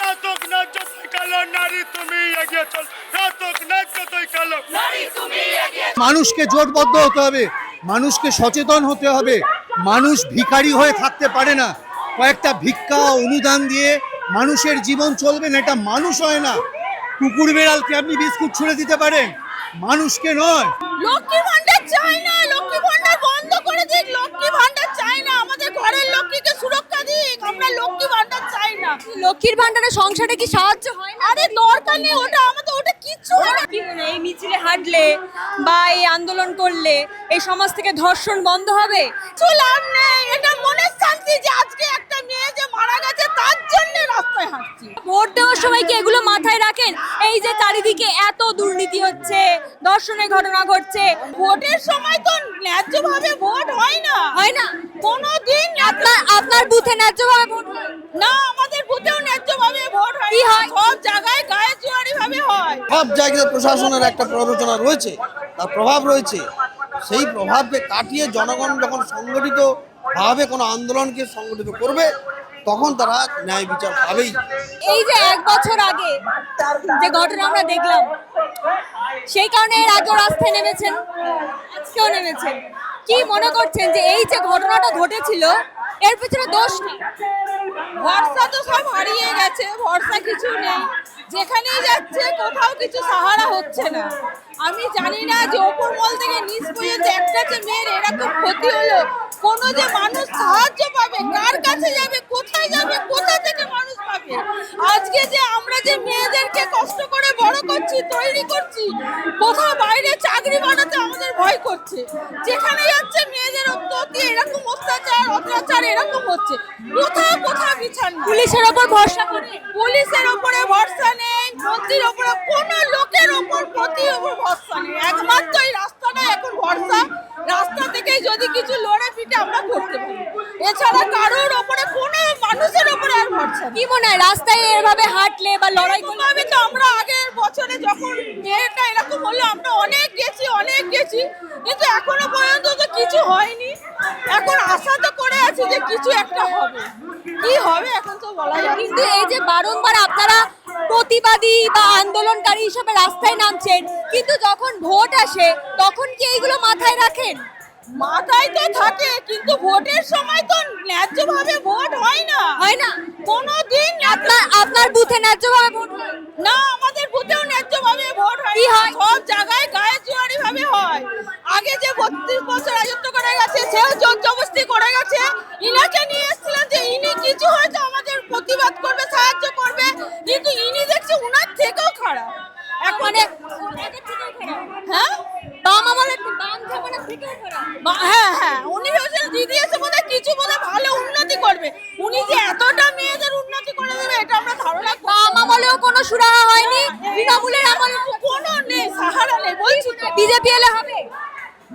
রাতক ন্যায্য তুই কালো নারী তুমি এগিয়ে চল। রাতক ন্যায্য তুই কালো। মানুষকে জোটবদ্ধ হতে হবে মানুষকে সচেতন হতে হবে। মানুষ ভিখারি হয়ে থাকতে পারে না। কয়েকটা ভিক্ষা অনুদান দিয়ে মানুষের জীবন চলবে না এটা মানুষ হয় না। কুকুর বেড়ালকে আপনি বিস্কুট ছুঁড়ে দিতে পারেন। মানুষকে নয়। লক্ষ্মী ভান্ডার চাই না লক্ষ্মী ভান্ডার বন্ধ করে দিন সংসারে কি সাহায্য হয় না? আরে দরকার নেই ওটা আমাদের ওটা কিচ্ছু এই মিছিলে হাঁটলে বা এই আন্দোলন করলে এই সমাজ থেকে ধর্ষণ বন্ধ হবে? লাভ নেই এটা মনে শান্তি যে আজকে একটা মেয়ে যে মারা গেছে তার রাস্তায় হাঁটছি। ভোট দেওয়ার সময় কি এগুলো মাথায় রাখেন? এই যে চারিদিকে এত দুর্নীতি হচ্ছে ধর্ষণের ঘটনা ঘটছে। ভোটের সময় তো ন্যায্যভাবে ভোট হয় না। হয় না। কোনো দিন আপনার আপনার বুথে ন্যায্যভাবে ভোট না আমাদের বুথেও ন্যায্যভাবে ভোট হয় কি হয়? সব জায়গায় গায়ে জুয়ারি ভাবে হয়। সব জায়গায় প্রশাসনের একটা প্ররোচনা রয়েছে তার প্রভাব রয়েছে। সেই প্রভাবকে কাটিয়ে জনগণ যখন সংগঠিত ভাবে কোনো আন্দোলনকে সংগঠিত করবে তখন তারা ন্যায় বিচার পাবেই? এই যে এক বছর আগে যে ঘটনা আমরা দেখলাম, সেই কারণে এর আগেও রাস্তায় নেমেছেন, আজকেও নেমেছেন। কি মনে করছেন যে এই যে ঘটনাটা ঘটেছিল, এর পিছনে দোষ কি? ভরসা তো সব হারিয়ে গেছে, ভরসা কিছু নেই। যেখানেই যাচ্ছে, কোথাও কিছু সাহারা হচ্ছে না। আমি জানি না যে ওপর মল থেকে নিচ পর্যন্ত একটা যে মেয়ের এরকম ক্ষতি হলো কোনো যে মানুষ সাহায্য পাবে কার কাছে যাবে কোথায় যাবে কোথা থেকে মানুষ পাবে? আজকে যে আমরা যে মেয়েদেরকে কষ্ট করে বড় করছি তৈরি করছি কোথাও বাইরে চাকরি বানাতে আমাদের ভয় করছে। যেখানে যাচ্ছে মেয়েদের প্রতি এরকম অত্যাচার অত্যাচার এরকম হচ্ছে। কোথাও কোথাও বিচার পুলিশের ওপর ভরসা করে। পুলিশের ওপরে ভরসা নেই মন্ত্রীর ওপরে কোনো লোকের ওপর প্রতি ওপর ভরসা নেই একমাত্র এই রাস্তাটা এখন ভরসা রাস্তা থেকে যদি কিছু লড়ে পিটে আমরা করতে পারি এছাড়া কারোর ওপরে কোনো মানুষের ওপরে আর ভরসা নেই কি মনে হয় রাস্তায় এভাবে হাঁটলে বা লড়াই করলে আমি তো আমরা আগের বছরে যখন মেয়েটা এরকম হলো আমরা অনেক গেছি অনেক গেছি কিন্তু এখনও পর্যন্ত তো কিছু হয়নি। এখন আশা তো করে আছি যে কিছু একটা হবে। কি হবে এখন তো বলা যায় কিন্তু এই যে বারংবার আপনারা প্রতিবাদী বা আন্দোলনকারী হিসেবে রাস্তায় নামছেন কিন্তু যখন ভোট আসে তখন কি এইগুলো মাথায় রাখেন? মাথায় তো থাকে কিন্তু ভোটের সময় তো ন্যায্যভাবে ভোট হয় না। হয় না। কোনো দিন আপনার আপনার বুথে ন্যায্যভাবে ভোট না আমাদের বুথেও ন্যায্যভাবে ভোট হয় হয়? সব জায়গায় গায়ে জুয়ারি ভাবে হয়। আগে যে বত্রিশ বছর রাজত্ব করে গেছে সেও জোর জবস্তি করে গেছে। ইনাকে নিয়ে এসেছিলেন যে ইনি কিছু হয়তো আমাদের প্রতিবাদ করবে সাহায্য করবে কিন্তু ইনি দেখছি উনার থেকেও খারাপ এখন মানে আগের থেকেও খারাপ। হ্যাঁ বাম আমলের বাম জামানার থেকেও খারাপ বা- হ্যাঁ হ্যাঁ উনি হচ্ছেন দিদি এসে বোধহয় কিছু বোধহয় ভালো উন্নতি করবে উনি যে এতটা মেয়েদের উন্নতি করে দেবে এটা আমরা ধারণা করি বাম আমলেও কোনো সুরাহা হয়নি তৃণমূলের আমলে কোনো নেই সাহারা নেই বলছি তো। বিজেপি এলে হবে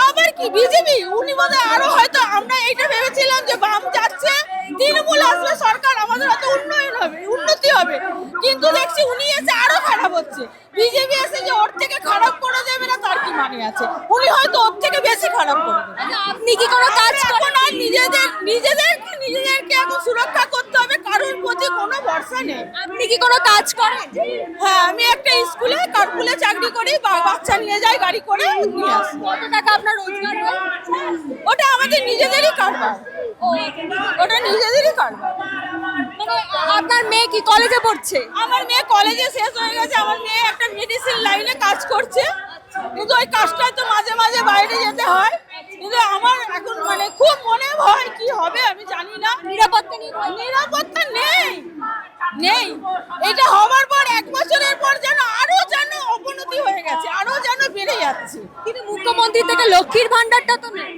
আবার কি বিজেপি উনি বোধহয় আরও হয়তো আমরা এটা ভেবেছিলাম যে বাম যাচ্ছে তৃণমূল আসলে সরকার আমাদের হয়তো উন্নয়ন হবে উন্নতি হবে। কিন্তু দেখছি উনি এসে আরও খারাপ হচ্ছে। বিজেপি এসে যে ওর থেকে খারাপ করে দেবে না তার কি মানে আছে? উনি হয়তো ওর থেকে বেশি খারাপ করে দেবে। আচ্ছা, আপনি কি কোনো কাজ করেন? আর নিজেদের নিজেদেরকে নিজেদেরকে এখন সুরক্ষা করতে হবে কারোর প্রতি কোনো ভরসা নেই। আপনি কি কোনো কাজ করেন? হ্যাঁ আমি একটা স্কুলে কারপুলে চাকরি করি বাচ্চা নিয়ে যাই গাড়ি করে নিয়ে আসি। কত টাকা আপনার রোজগার হয়? ওটা আমাদের নিজেদেরই কারবার। ওটা নিজেদেরই কারবার। আপনার মেয়ে কি কলেজে পড়ছে? আমার মেয়ে কলেজে শেষ হয়ে গেছে আমার মেয়ে একটা মেডিসিন লাইনে কাজ করছে। কিন্তু ওই কাজটা তো মাঝে মাঝে বাইরে যেতে হয়। কিন্তু আমার এখন মানে খুব মনে ভয় কি হবে আমি জানি না। নিরাপত্তা নেই? নিরাপত্তা নেই। নেই। এটা হওয়ার পর এক বছরের পর যেন আরও যেন অবনতি হয়ে গেছে আরও যেন বেড়ে যাচ্ছে। কিন্তু মুখ্যমন্ত্রী থেকে লক্ষ্মীর ভান্ডারটা তো নেই।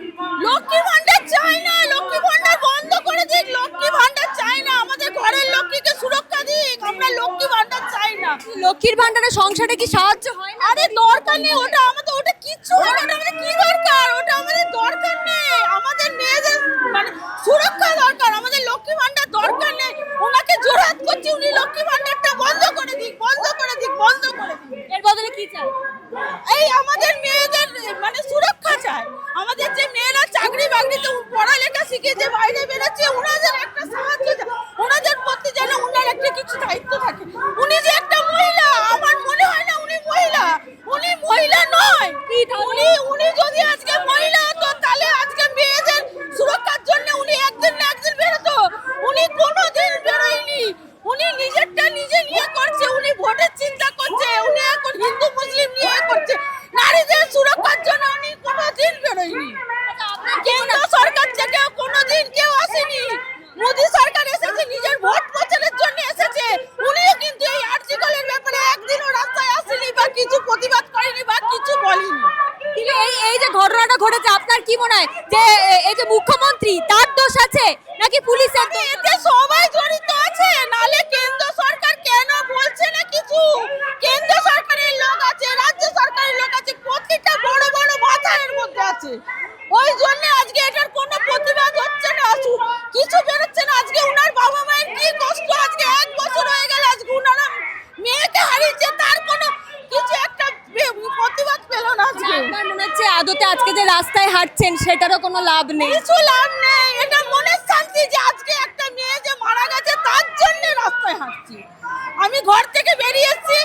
লক্ষ্মী ভান্ডার চাই না লক্ষ্মীর ভান্ডার বন্ধ করে দিক লক্ষ্মী ভান্ডার চাই না আমাদের ঘরের লক্ষ্মীকে সুরক্ষা দিক আমরা লক্ষ্মী ভান্ডার চাই না। লক্ষ্মীর ভান্ডারে সংসারে কি সাহায্য হয় না? আরে দরকার নেই ওটা আমাদের ওটা কিচ্ছু হয় না আমাদের কি দরকার? ওটা আমাদের দরকার নেই। আমাদের মেয়েদের মানে সুরক্ষা দরকার আমাদের লক্ষ্মী ভান্ডার দরকার নেই। ওনাকে জোরাত করছি উনি লক্ষ্মী ভান্ডারটা বন্ধ করে দিক বন্ধ করে দিক বন্ধ করে দিক। এর বদলে কি চাই এই আমাদের মেয়েদের মানে সুরক্ষা চাই আমাদের যে মেয়েরা চাকরি বাকরি বাকরিতে পড়ালেখা শিখে যে বাইরে বেরোচ্ছে ওনাদের একটা সাহায্য ওনাদের প্রতি যেন ওনার একটা কিছু দায়িত্ব থাকে। উনি যে একটা মহিলা আমার মনে হয় না উনি মহিলা। উনি মহিলা নয়। উনি উনি যদি উনি নিজেরটা নিজে নিয়ে করছে উনি ভোটের চিন্তা করছে উনি এখন হিন্দু মুসলিম নিয়ে করছে। নারীদের সুরক্ষার জন্য উনি কোনোদিন বেরোয়নি। কেন্দ্র সরকার থেকে কোনোদিন কেউ আসেনি। মোদী সরকার এসেছে নিজের ভোট প্রচারের জন্য এসেছে। উনিও কিন্তু এই আর্টিকলের ব্যাপারে একদিনও রাস্তায় আসেনি বা কিছু প্রতিবাদ করেনি বা কিছু বলেনি। এই এই যে ঘটনাটা ঘটেছে আপনার কি মনে হয়? যে এই যে মুখ্যমন্ত্রী তার দোষ আছে? নাকি পুলিশের? এতে সব আজকে যে রাস্তায় হাঁটছেন সেটারও কোনো লাভ নেই। কিছু লাভ নেই। এটা মনের শান্তি যে আজকে একটা মেয়ে যে মারা গেছে তার জন্য রাস্তায় হাঁটছি। আমি ঘর থেকে বেরিয়ে এসেছি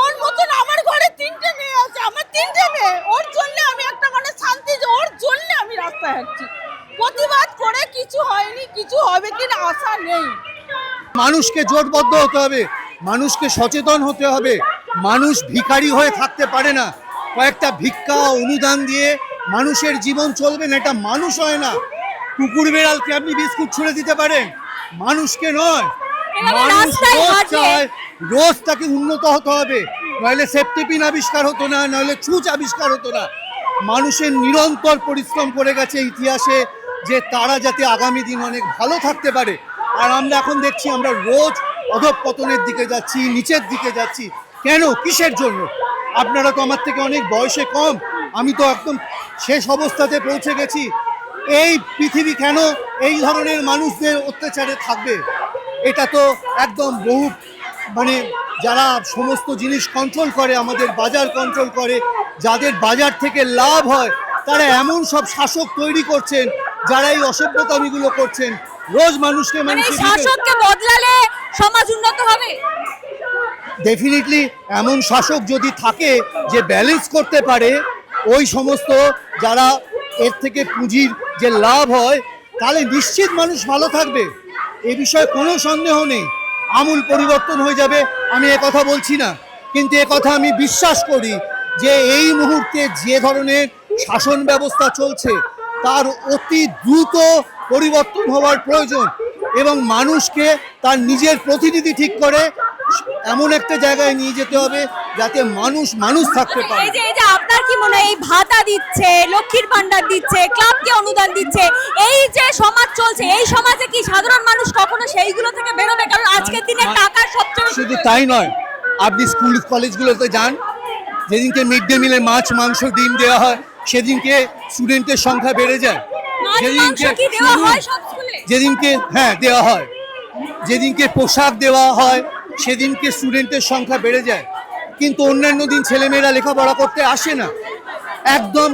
ওর মতন আমার ঘরে তিনটে মেয়ে আছে আমার তিনটে মেয়ে। ওর জন্য আমি একটা মানে শান্তি যে ওর জন্য আমি রাস্তায় হাঁটছি। প্রতিবাদ করে কিছু হয়নি কিছু হবে কিনা আশা নেই। মানুষকে জোটবদ্ধ হতে হবে মানুষকে সচেতন হতে হবে। মানুষ ভিখারি হয়ে থাকতে পারে না। কয়েকটা ভিক্ষা অনুদান দিয়ে মানুষের জীবন চলবে না এটা মানুষ হয় না। কুকুর বেড়ালকে আপনি বিস্কুট ছুঁড়ে দিতে পারেন। মানুষকে নয় মানুষ রোজ চায় রোজ তাকে উন্নত হতে হবে। নইলে সেফটি পিন আবিষ্কার হতো না নইলে ছুঁচ আবিষ্কার হতো না। মানুষের নিরন্তর পরিশ্রম করে গেছে ইতিহাসে যে তারা যাতে আগামী দিন অনেক ভালো থাকতে পারে। আর আমরা এখন দেখছি আমরা রোজ অধঃপতনের দিকে যাচ্ছি নিচের দিকে যাচ্ছি। কেন? কিসের জন্য? আপনারা তো আমার থেকে অনেক বয়সে কম। আমি তো একদম শেষ অবস্থাতে পৌঁছে গেছি। এই পৃথিবী কেন এই ধরনের মানুষদের অত্যাচারে থাকবে? এটা তো একদম বহু মানে যারা সমস্ত জিনিস কন্ট্রোল করে আমাদের বাজার কন্ট্রোল করে যাদের বাজার থেকে লাভ হয় তারা এমন সব শাসক তৈরি করছেন যারা এই অসভ্যতামিগুলো করছেন। রোজ মানুষকে মানে শাসককে বদলালে সমাজ উন্নত হবে? ডেফিনেটলি এমন শাসক যদি থাকে যে ব্যালেন্স করতে পারে, ওই সমস্ত যারা এর থেকে পুঁজির যে লাভ হয়, তাহলে নিশ্চিত মানুষ ভালো থাকবে। এ বিষয়ে কোনো সন্দেহ নেই। আমূল পরিবর্তন হয়ে যাবে, আমি এ কথা বলছি না। কিন্তু এ কথা আমি বিশ্বাস করি যে এই মুহূর্তে যে ধরনের শাসন ব্যবস্থা চলছে, তার অতি দ্রুত পরিবর্তন হওয়ার প্রয়োজন এবং মানুষকে তার নিজের প্রতিনিধি ঠিক করে এমন একটা জায়গায় নিয়ে যেতে হবে যাতে মানুষ মানুষ থাকতে পারে। এই যে এই যে আপনার কি মনে হয় এই ভাতা দিচ্ছে লক্ষ্মীর ভান্ডার দিচ্ছে ক্লাবকে অনুদান দিচ্ছে এই যে সমাজ চলছে এই সমাজে কি সাধারণ মানুষ কখনো সেইগুলো থেকে বেরোবে? কারণ আজকের দিনে টাকা সবচেয়ে শুধু তাই নয় আপনি স্কুল কলেজগুলোতে যান যেদিনকে মিড ডে মিলে মাছ মাংস ডিম দেওয়া হয় সেদিনকে স্টুডেন্টের সংখ্যা বেড়ে যায়। মাছ মাংস কি দেওয়া সব স্কুলে? যেদিনকে হ্যাঁ দেওয়া হয়। যেদিনকে পোশাক দেওয়া হয় সেদিনকে স্টুডেন্টের সংখ্যা বেড়ে যায় কিন্তু অন্যান্য দিন ছেলেমেয়েরা লেখাপড়া করতে আসে না। একদম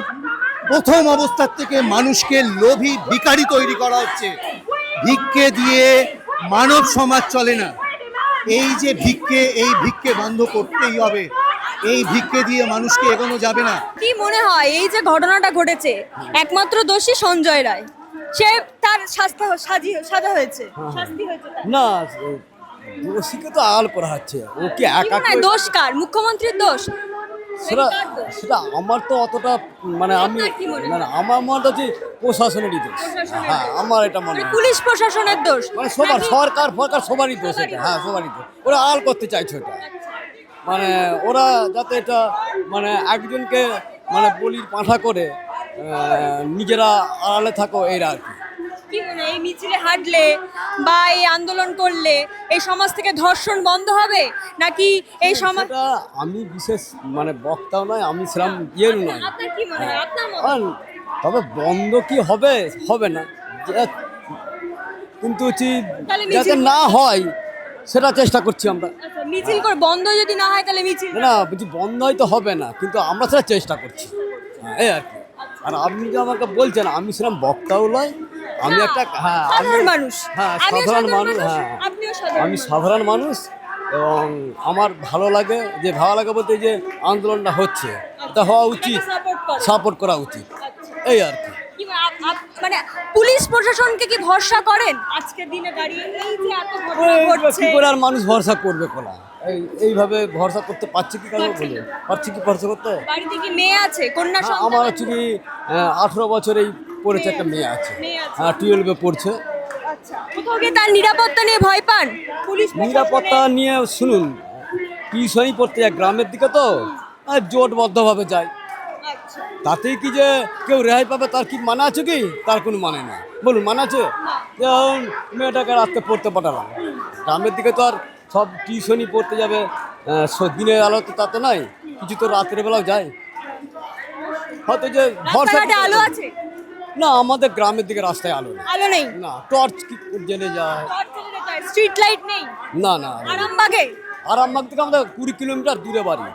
প্রথম অবস্থার থেকে মানুষকে লোভী ভিকারি তৈরি করা হচ্ছে। ভিক্ষে দিয়ে মানব সমাজ চলে না। এই যে ভিক্ষে এই ভিক্ষে বন্ধ করতেই হবে। এই ভিক্ষে দিয়ে মানুষকে এগোনো যাবে না। কি মনে হয় এই যে ঘটনাটা ঘটেছে একমাত্র দোষী সঞ্জয় রায়। সে তার শাস্তি সাজি সাজা হয়েছে। শাস্তি হয়েছে না দোষীকে তো আড়াল করা হচ্ছে ও কি একা দোষ কার? মুখ্যমন্ত্রীর দোষ? সেটা সেটা আমার তো অতটা মানে আমি মনে আমার মনে হচ্ছে প্রশাসনেরই দোষ। হ্যাঁ আমার এটা মনে মানে হয়। পুলিশ প্রশাসনের দোষ? মানে সবার সরকার ফরকার সবারই দোষ এটা। হ্যাঁ সবারই দোষ। ওরা আড়াল করতে চাইছে ওটা। মানে ওরা যাতে এটা মানে একজনকে মানে বলির পাঁঠা করে নিজেরা আড়ালে থাকো এরা আর কি। কি এই মিছিলে হাঁটলে বা এই আন্দোলন করলে এই সমাজ থেকে ধর্ষণ বন্ধ হবে? নাকি এই সমাজ আমি বিশেষ মানে বক্তাও নয় আমি সেরকম ইয়েও নয়। আপনার কি মনে হয়? আপনার তবে বন্ধ কি হবে? হবে না। যে- কিন্তু হচ্ছে তাহলে মিছিল যাতে না হয় সেটা চেষ্টা করছি আমরা। আচ্ছা মিছিল করে বন্ধ যদি না হয় তাহলে মিছিল না, না বলছি বন্ধ হয়তো হবে না কিন্তু আমরা সেটা চেষ্টা করছি। হ্যাঁ, এই আর কি। আর আপনি যে আমাকে বলছেন আমি সেরকম বক্তাও নয় আমি একটা হ্যাঁ আমি সাধারণ মানুষ। হ্যাঁ সাধারণ মানুষ হ্যাঁ। আমি সাধারণ মানুষ এবং আমার ভালো লাগে যে ভালো লাগে বলতে যে আন্দোলনটা হচ্ছে এটা হওয়া উচিত support করেন। সাপোর্ট করা উচিত। আচ্ছা। এই আর কি। মানে পুলিশ প্রশাসনকে কি ভরসা করেন? আজকের দিনে দাঁড়িয়ে এই যে এত ঘটনা ঘটছে। কি করে আর মানুষ ভরসা করবে কোলা এই এইভাবে ভরসা করতে পারছে কি কারণ বলে না। পারছে কি ভরসা করতে? বাড়িতে কি মেয়ে আছে? কন্যা হ্যাঁ, সন্তান আমার? হচ্ছে কি আঠেরো বছরেই পড়েছে একটা মেয়ে আছে মেয়ে আছে। হ্যাঁ টুয়েলভে পড়ছে। আচ্ছা। কোথাও গিয়ে তার নিরাপত্তা নিয়ে ভয় পান? পুলিশ নিরাপত্তা নিয়ে শুনুন টিউশনই পড়তে যায় গ্রামের দিকে তো আর জোটবদ্ধভাবে যায়। তাতেই কি যে কেউ রেহাই পাবে তার কি মানে আছে কি? তার কোনো মানে না বলুন মানে আছে? যেমন মেয়েটাকে রাত্রে পড়তে পাঠালাম। গ্রামের দিকে তো আর সব টিউশনই পড়তে যাবে। দিনের আলো তো তা তো নাই। কিছু তো রাত্রের বেলাও যায়। হয়তো যে ভরসা আলো আছে? না আমাদের গ্রামের দিকে রাস্তায় আলো নেই। আলো নেই? না টর্চ জেলে যায়। স্ট্রিট লাইট নেই? না না আরামবাগে? আরামবাগ থেকে আমাদের কুড়ি কিলোমিটার দূরে বাড়ি।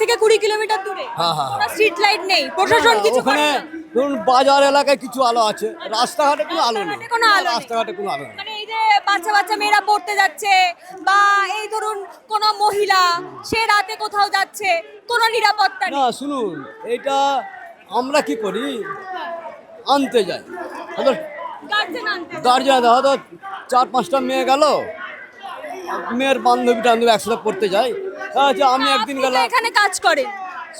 থেকে কুড়ি কিলোমিটার দূরে। হ্যাঁ, হ্যাঁ, কোনো স্ট্রিট লাইট নেই প্রশাসন কিছু ওখানে করে না? ধরুন বাজার এলাকায় কিছু আলো আছে রাস্তাঘাটে কোনো আলো নেই। রাস্তাঘাটে কোনো আলো নেই। রাস্তাঘাটে কোনো আলো নেই। মানে এই যে বাচ্চা বাচ্চা মেয়েরা পড়তে যাচ্ছে বা এই ধরুন কোন মহিলা সে রাতে কোথাও যাচ্ছে কোনো নিরাপত্তা না শুনুন এইটা আমরা কি করি? আনতে যাই। হয়তো গার্জেন আনতে গার্জেন হয়তো চার পাঁচটা মেয়ে গেল মেয়ের বান্ধবী টান্ধবী একসাথে পড়তে যাই আচ্ছা আমি একদিন গেলাম। এখানে কাজ করেন।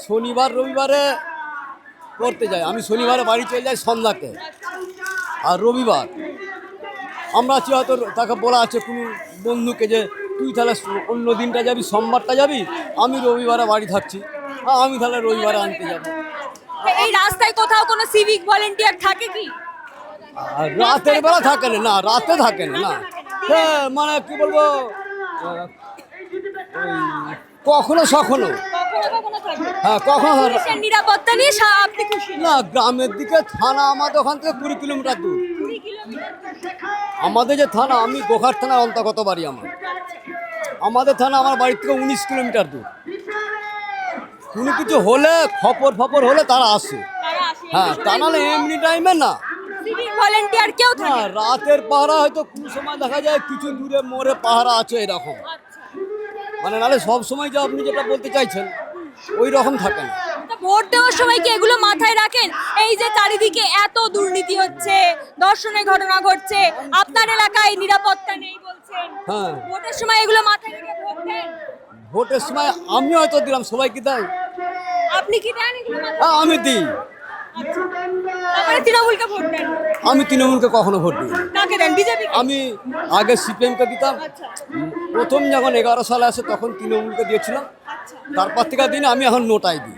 শনিবার রবিবারে পড়তে যাই। আমি শনিবারে বাড়ি চলে যাই সন্ধ্যাতে। আর রবিবার আমরা আছি হয়তো তাকে বলা আছে কোনো বন্ধুকে যে তুই তাহলে অন্য দিনটা যাবি সোমবারটা যাবি? আমি রবিবারে বাড়ি থাকছি। আমি তাহলে রবিবারে আনতে যাব। এই রাস্তায় কোথাও কোনো সিভিক ভলেন্টিয়ার থাকে কি? রাতের বেলা থাকে না রাতে থাকে না হ্যাঁ মানে কি বলব কখনো সখনো? হ্যাঁ কখনো নিরাপত্তা নিয়ে আপনি খুশি? না গ্রামের দিকে থানা আমাদের ওখান থেকে কুড়ি কিলোমিটার দূর। আমাদের যে থানা আমি গোখার থানার অন্তর্গত বাড়ি আমার। আমাদের থানা আমার বাড়ি থেকে উনিশ কিলোমিটার দূর। কোনো কিছু হলে খপর ফপর হলে তারা আসে। হ্যাঁ তা নাহলে এমনি টাইমে না। কেউ না রাতের পাহারা হয়তো কোনো সময় দেখা যায় কিছু দূরে মোড়ে পাহারা আছে এরকম। মানে নাহলে সব সময় যে আপনি যেটা বলতে চাইছেন ওই রকম থাকে না। ভোট দেওয়ার সময় কি এগুলো মাথায় রাখেন? এই যে চারিদিকে এত দুর্নীতি হচ্ছে ধর্ষণের ঘটনা ঘটছে আপনার এলাকায় নিরাপত্তা নেই বলছেন। হ্যাঁ। ভোটের সময় এগুলো মাথায় রেখে ভোট দেন? ভোটের সময় আমি হয়তো দিলাম সবাই কি দেয়। আপনি কি দেন এগুলো হ্যাঁ আমি দিই। তারপরে তৃণমূলকে ভোট দেন। আমি তৃণমূলকে কখনো ভোট দিই কাকে দেন? বিজেপি আমি আগে সিপিএমকে দিতাম। আচ্ছা। প্রথম যখন এগারো সালে আসে তখন তৃণমূলকে দিয়েছিলাম। আচ্ছা। তারপর থেকে দিন আমি এখন নোটাই দিই।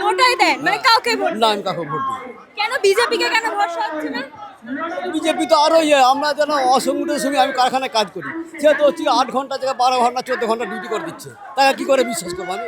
নোটাই দেন? মানে কাউকে ভোট না আমি কাকে ভোট দিই কেন বিজেপিকে কেন ভরসা হচ্ছে না? বিজেপি তো আরও ইয়ে আমরা যেন অসংগঠনের সঙ্গে আমি কারখানায় কাজ করি। সে তো হচ্ছে আট ঘণ্টা থেকে বারো ঘণ্টা চোদ্দ ঘণ্টা ডিউটি করে দিচ্ছে। তাকে কি করে বিশ্বাস করব আমি?